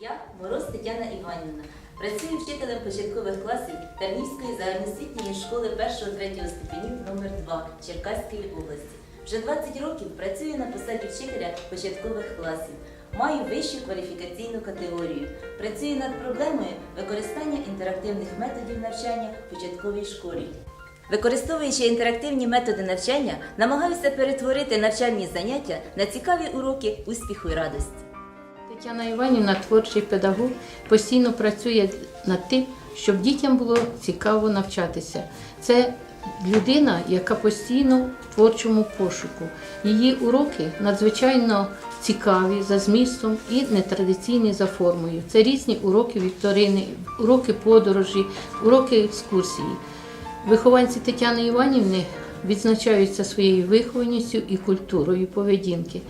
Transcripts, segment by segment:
Я Мороз Тетяна Іванівна. Працюю вчителем початкових класів Тернівської загальноосвітньої школи 1-3 ступенів номер 2 Черкаської області. Вже 20 років працюю на посаді вчителя початкових класів. Маю вищу кваліфікаційну категорію. Працюю над проблемою використання інтерактивних методів навчання в початковій школі. Використовуючи інтерактивні методи навчання, намагаюся перетворити навчальні заняття на цікаві уроки успіху і радості. Тетяна Іванівна, творчий педагог, постійно працює над тим, щоб дітям було цікаво навчатися. Це людина, яка постійно в творчому пошуку. Її уроки надзвичайно цікаві за змістом і нетрадиційні за формою. Це різні уроки вікторини, уроки подорожі, уроки екскурсії. Вихованці Тетяни Іванівни відзначаються своєю вихованістю і культурою поведінки.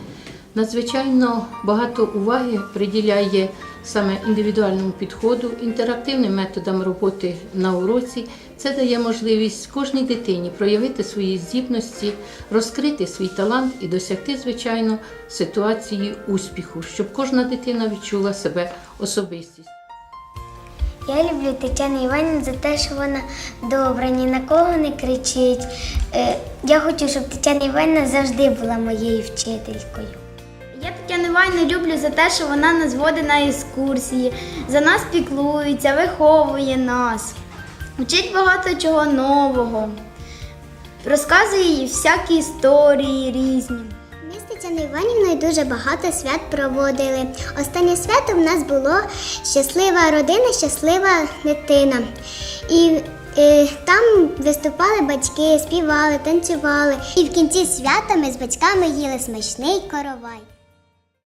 Надзвичайно багато уваги приділяє саме індивідуальному підходу, інтерактивним методам роботи на уроці. Це дає можливість кожній дитині проявити свої здібності, розкрити свій талант і досягти, звичайно, ситуації успіху, щоб кожна дитина відчула себе особистістю. Я люблю Тетяну Іванівну за те, що вона добра, ні на кого не кричить. Е, Я хочу, щоб Тетяна Іванівна завжди була моєю вчителькою. Я Тетяну люблю за те, що вона нас водить на екскурсії, за нас піклується, виховує нас, вчить багато чого нового, розказує їй всякі історії різні. Тетяною Іванівною дуже багато свят проводили. Останнє свято в нас було щаслива родина, щаслива дитина. І е, там виступали батьки, співали, танцювали. І в кінці свята ми з батьками їли смачний коровай.